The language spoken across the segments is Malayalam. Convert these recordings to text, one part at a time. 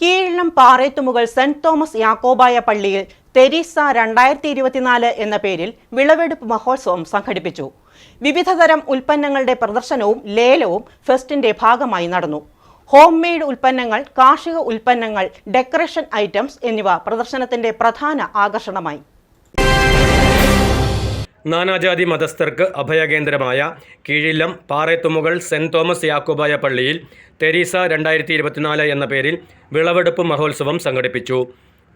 കീഴിലും പാറേത്തുമുകൾ സെന്റ് തോമസ് യാക്കോബായ പള്ളിയിൽ തെരീസ രണ്ടായിരത്തി ഇരുപത്തിനാല് എന്ന പേരിൽ വിളവെടുപ്പ് മഹോത്സവം സംഘടിപ്പിച്ചു. വിവിധതരം ഉൽപ്പന്നങ്ങളുടെ പ്രദർശനവും ലേലവും ഫെസ്റ്റിന്റെ ഭാഗമായി നടന്നു. ഹോം മെയ്ഡ് ഉൽപ്പന്നങ്ങൾ കാർഷിക ഉൽപ്പന്നങ്ങൾ ഡെക്കറേഷൻ ഐറ്റംസ് എന്നിവ പ്രദർശനത്തിന്റെ പ്രധാന ആകർഷണമായി. നാനാജാതി മതസ്ഥർക്ക് അഭയകേന്ദ്രമായ കീഴില്ലം പാറേത്തുമുകൾ സെന്റ് തോമസ് യാക്കോബായ പള്ളിയിൽ തെരീസ രണ്ടായിരത്തി ഇരുപത്തിനാല് എന്ന പേരിൽ വിളവെടുപ്പ് മഹോത്സവം സംഘടിപ്പിച്ചു.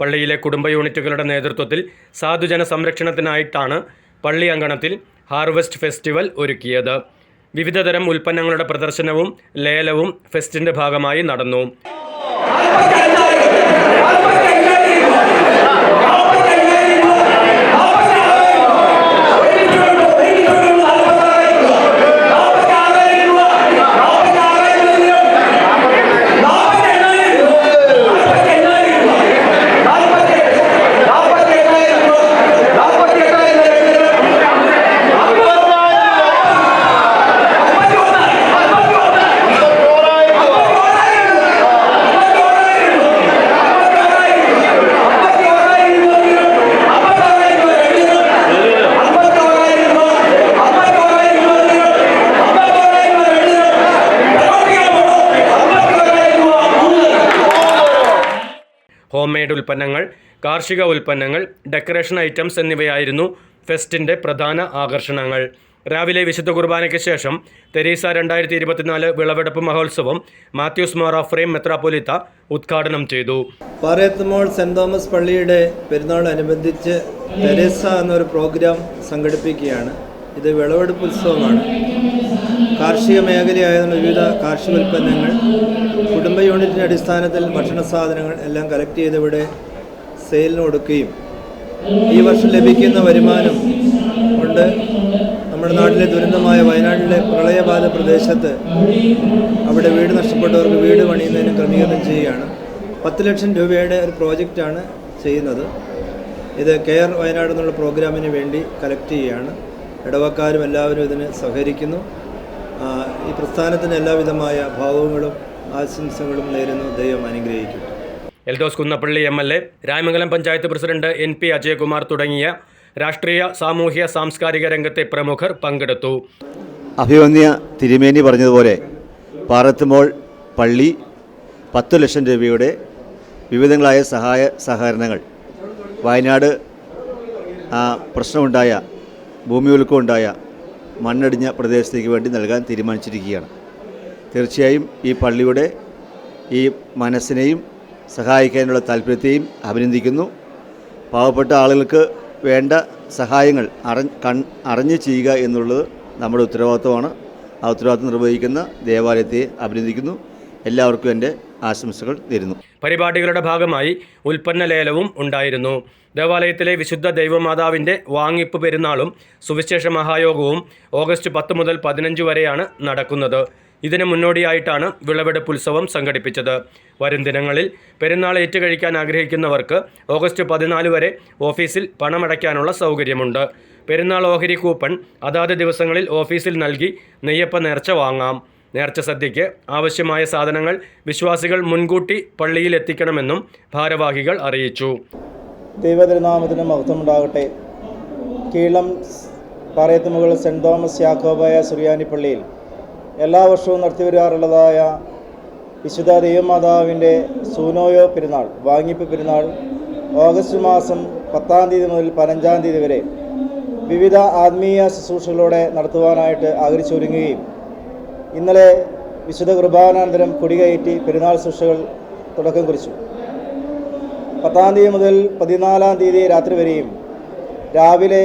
പള്ളിയിലെ കുടുംബ യൂണിറ്റുകളുടെ നേതൃത്വത്തിൽ സാധുജന സംരക്ഷണത്തിനായിട്ടാണ് പള്ളി അങ്കണത്തിൽ ഹാർവെസ്റ്റ് ഫെസ്റ്റിവൽ ഒരുക്കിയത്. വിവിധതരം ഉൽപ്പന്നങ്ങളുടെ പ്രദർശനവും ലേലവും ഫെസ്റ്റിന്റെ ഭാഗമായി നടന്നു. ഹോം മെയ്ഡ് ഉൽപ്പന്നങ്ങൾ കാർഷിക ഉൽപ്പന്നങ്ങൾ ഡെക്കറേഷൻ ഐറ്റംസ് എന്നിവയായിരുന്നു ഫെസ്റ്റിന്റെ പ്രധാന ആകർഷണങ്ങൾ. രാവിലെ വിശുദ്ധ കുർബാനയ്ക്ക് ശേഷം തെരീസ രണ്ടായിരത്തി ഇരുപത്തിനാല് വിളവെടുപ്പ് മഹോത്സവം മാത്യൂസ് മോറ ഫ്രെയിം മെത്രാപ്പൊലിത്ത ഉദ്ഘാടനം ചെയ്തു. പാറയത്തുമോൾ സെന്റ് തോമസ് പള്ളിയുടെ പെരുന്നാളനുബന്ധിച്ച് തെരേസ എന്നൊരു പ്രോഗ്രാം സംഘടിപ്പിക്കുകയാണ്. ഇത് വിളവെടുപ്പ് ഉത്സവമാണ്. കാർഷിക മേഖലയായതുകൊണ്ട് വിവിധ കാർഷിക ഉൽപ്പന്നങ്ങൾ കുടുംബ യൂണിറ്റിന്റെ അടിസ്ഥാനത്തിൽ ഭക്ഷണ സാധനങ്ങൾ എല്ലാം കളക്ട് ചെയ്ത് ഇവിടെ സെയിലിന് കൊടുക്കുകയും ഈ വർഷം ലഭിക്കുന്ന വരുമാനം കൊണ്ട് നമ്മുടെ നാട്ടിലെ ദുരന്തമായ വയനാട്ടിലെ പ്രളയബാധ പ്രദേശത്ത് അവിടെ വീട് നഷ്ടപ്പെട്ടവർക്ക് വീട് പണിയുന്നതിന് ക്രമീകരണം ചെയ്യുകയാണ്. പത്ത് ലക്ഷം രൂപയുടെ ഒരു പ്രോജക്റ്റാണ് ചെയ്യുന്നത്. ഇത് കെയർ വയനാട് എന്നുള്ള പ്രോഗ്രാമിന് വേണ്ടി കളക്ട് ചെയ്യുകയാണ്. ഇടവക്കാരും എല്ലാവരും ഇതിന് സഹകരിക്കുന്നു. ഈ പ്രസ്ഥാനത്തിന് എല്ലാവിധമായ ഭാവങ്ങളും ആശംസകളും നേരുന്നു. ദൈവം അനുഗ്രഹിക്കും Eldhose Kunnappilly M L A Ramamangalam panchayat president N P Ajayakumar തുടങ്ങിയ രാഷ്ട്രീയ സാമൂഹ്യ സാംസ്കാരിക രംഗത്തെ പ്രമുഖർ പങ്കെടുത്തു. അഭിമന്യ തിരുമേനി പറഞ്ഞതുപോലെ പാറത്തുമോൾ പള്ളി പത്ത് ലക്ഷം രൂപയുടെ വിവിധങ്ങളായ സഹായ സഹകരണങ്ങൾ. വയനാട് പ്രശ്നമുണ്ടായ ഭൂമി ഉണ്ടായ മണ്ണടിഞ്ഞ പ്രദേശത്തേക്ക് വേണ്ടി നൽകാൻ തീരുമാനിച്ചിരിക്കുകയാണ്. തീർച്ചയായും ഈ പള്ളിയുടെ ഈ മനസ്സിനെയും സഹായിക്കാനുള്ള താല്പര്യത്തെയും അഭിനന്ദിക്കുന്നു. പാവപ്പെട്ട ആളുകൾക്ക് വേണ്ട സഹായങ്ങൾ അറിഞ്ഞ് അറിഞ്ഞ് ചെയ്യുക എന്നുള്ളത് നമ്മുടെ ഉത്തരവാദിത്വമാണ്. ആ ഉത്തരവാദിത്വം നിർവഹിക്കുന്ന ദേവാലയത്തെ അഭിനന്ദിക്കുന്നു. എല്ലാവർക്കും എന്റെ ആശംസകൾ നേരുന്നു. പരിപാടികളുടെ ഭാഗമായി ഉൽപ്പന്ന ലേലവും ഉണ്ടായിരുന്നു. ദേവാലയത്തിലെ വിശുദ്ധ ദൈവമാതാവിന്റെ വാങ്ങിപ്പ് പെരുന്നാളും സുവിശേഷ മഹായോഗവും ഓഗസ്റ്റ് പത്ത് മുതൽ പതിനഞ്ച് വരെയാണ് നടക്കുന്നത്. ഇതിന് മുന്നോടിയായിട്ടാണ് വിളവെടുപ്പ് ഉത്സവം സംഘടിപ്പിച്ചത്. വരും ദിനങ്ങളിൽ പെരുന്നാൾ ഏറ്റുകഴിക്കാൻ ആഗ്രഹിക്കുന്നവർക്ക് ഓഗസ്റ്റ് പതിനാല് വരെ ഓഫീസിൽ പണമടയ്ക്കാനുള്ള സൗകര്യമുണ്ട്. പെരുന്നാൾ ഓഹരി കൂപ്പൺ അതാത് ദിവസങ്ങളിൽ ഓഫീസിൽ നൽകി നെയ്യപ്പ നേർച്ച വാങ്ങാം. നേർച്ച സദ്യയ്ക്ക് ആവശ്യമായ സാധനങ്ങൾ വിശ്വാസികൾ മുൻകൂട്ടി പള്ളിയിൽ എത്തിക്കണമെന്നും ഭാരവാഹികൾ അറിയിച്ചു. ദൈവതിരുനാമത്തിന് മഹത്വമുണ്ടാകട്ടെ കീളം പാറയത്തുമുകൾ സെന്റ് തോമസ് യാക്കോബായ സുറിയാനി പള്ളിയിൽ എല്ലാ വർഷവും നടത്തിവരാറുള്ളതായ വിശുദ്ധ ദൈവമാതാവിന്റെ സൂനോയോ പെരുന്നാൾ വാങ്ങിപ്പ് പെരുന്നാൾ ഓഗസ്റ്റ് മാസം പത്താം തീയതി മുതൽ പതിനഞ്ചാം തീയതി വരെ വിവിധ ആത്മീയ ശുശ്രൂഷകളോടെ നടത്തുവാനായിട്ട് ആഗ്രഹിച്ചൊരുങ്ങുകയും ഇന്നലെ വിശുദ്ധ കുർബാനാനന്തരം കൊടികയറ്റി പെരുന്നാൾ ശുശ്രൂഷകൾ തുടക്കം കുറിച്ചു. പത്താം തീയതി മുതൽ പതിനാലാം തീയതി രാത്രി വരെയും രാവിലെ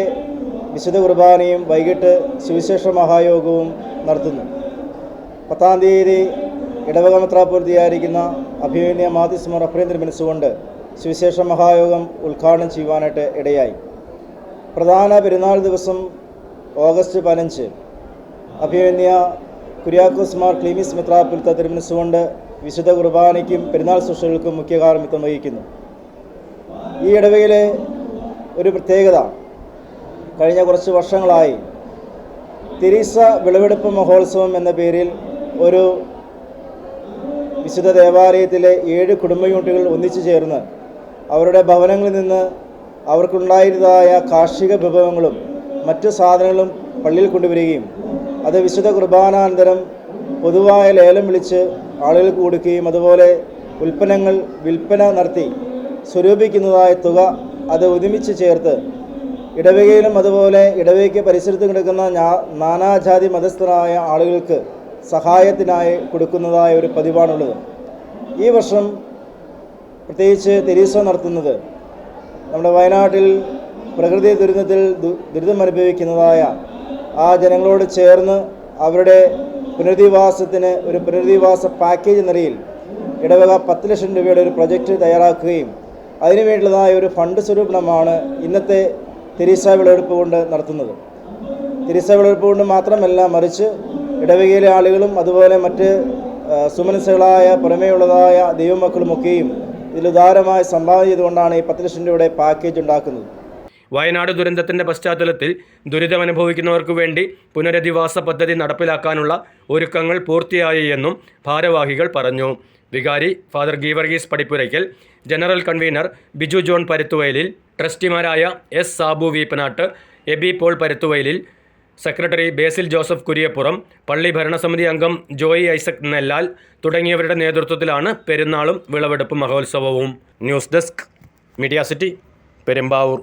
വിശുദ്ധ കുർബാനയും വൈകിട്ട് സുവിശേഷ മഹായോഗവും നടത്തുന്നു. പത്താം തീയതി ഇടവക മെത്രാപൂർത്തിയായിരിക്കുന്ന അഭിമന്യ മാതിസ്മർ അപ്രേന്ദ്ര മനസ്സുകൊണ്ട് സുവിശേഷ മഹായോഗം ഉദ്ഘാടനം ചെയ്യുവാനായിട്ട് ഇടയായി. പ്രധാന പെരുന്നാൾ ദിവസം ഓഗസ്റ്റ് പതിനഞ്ച് അഭിമന്യ കുര്യാക്കോസ് മാർ ക്ലീമിസ് മെത്രാപുരത്ത തിരുമനസുകൊണ്ട് വിശുദ്ധ കുർബാനയ്ക്കും പെരുന്നാൾ ശുശ്രൂഷകൾക്കും മുഖ്യ കാർമ്മിത്വം വഹിക്കുന്നു. ഈ ഇടവയിലെ ഒരു പ്രത്യേകത കഴിഞ്ഞ കുറച്ച് വർഷങ്ങളായി തിരീസ വിളവെടുപ്പ് മഹോത്സവം എന്ന പേരിൽ ഒരു വിശുദ്ധ ദേവാലയത്തിലെ ഏഴ് കുടുംബ യൂണിറ്റുകൾ ഒന്നിച്ചു ചേർന്ന് അവരുടെ ഭവനങ്ങളിൽ നിന്ന് അവർക്കുണ്ടായിരുന്നതായ കാർഷിക വിഭവങ്ങളും മറ്റു സാധനങ്ങളും പള്ളിയിൽ കൊണ്ടുവരികയും അത് വിശുദ്ധ കുർബാനാന്തരം പൊതുവായ ലേലം വിളിച്ച് ആളുകൾക്ക് കൊടുക്കുകയും അതുപോലെ ഉൽപ്പന്നങ്ങൾ വിൽപ്പന നടത്തി സ്വരൂപിക്കുന്നതായ തുക അത് ഒരുമിച്ച് ചേർത്ത് ഇടവകയിലും അതുപോലെ ഇടവകയ്ക്ക് പരിസരത്ത് കിടക്കുന്ന നാനാജാതി മതസ്ഥരായ ആളുകൾക്ക് സഹായത്തിനായി കൊടുക്കുന്നതായ ഒരു പതിവാണുള്ളത്. ഈ വർഷം പ്രത്യേകിച്ച് തെരീസ നടത്തുന്നത് നമ്മുടെ വയനാട്ടിൽ പ്രകൃതി ദുരന്തത്തിൽ ദുരിതമനുഭവിക്കുന്നതായ ആ ജനങ്ങളോട് ചേർന്ന് അവരുടെ പുനരധിവാസത്തിന് ഒരു പുനരധിവാസ പാക്കേജ് എന്ന നിലയിൽ ഇടവക പത്ത് ലക്ഷം രൂപയുടെ ഒരു പ്രൊജക്റ്റ് തയ്യാറാക്കുകയും അതിനുവേണ്ടിയുള്ളതായ ഒരു ഫണ്ട് സ്വരൂപണമാണ് ഇന്നത്തെ തിരിസ വിളവെടുപ്പ് കൊണ്ട് നടത്തുന്നത്. തിരിസ വിളവെടുപ്പ് കൊണ്ട് മാത്രമല്ല മറിച്ച് ഇടവകയിലെ ആളുകളും അതുപോലെ മറ്റ് സുമനസ്സുകളായ പുറമേയുള്ളതായ ദൈവമക്കളുമൊക്കെയും ഇതിൽ ഉദാരമായി സംഭാവന ചെയ്തുകൊണ്ടാണ് ഈ പത്ത് ലക്ഷം രൂപയുടെ പാക്കേജ് ഉണ്ടാക്കുന്നത്. വയനാട് ദുരന്തത്തിന്റെ പശ്ചാത്തലത്തിൽ ദുരിതമനുഭവിക്കുന്നവർക്ക് വേണ്ടി പുനരധിവാസ പദ്ധതി നടപ്പിലാക്കാനുള്ള ഒരുക്കങ്ങൾ പൂർത്തിയായി എന്നും ഭാരവാഹികൾ പറഞ്ഞു. വികാരി father Geevarghese Padippurackal general convener Biju John Paruthuvayalil ട്രസ്റ്റിമാരായ S Sabu Veeppanattu Eby Paul Paruthuvayalil secretary ബേസിൽ ജോസഫ് കുര്യപ്പുറം പള്ളി ഭരണസമിതി അംഗം ജോയി ഐസക് നെല്ലാൽ തുടങ്ങിയവരുടെ നേതൃത്വത്തിലാണ് പെരുന്നാളും വിളവെടുപ്പ് മഹോത്സവവും. News desk media city Perumbavoor.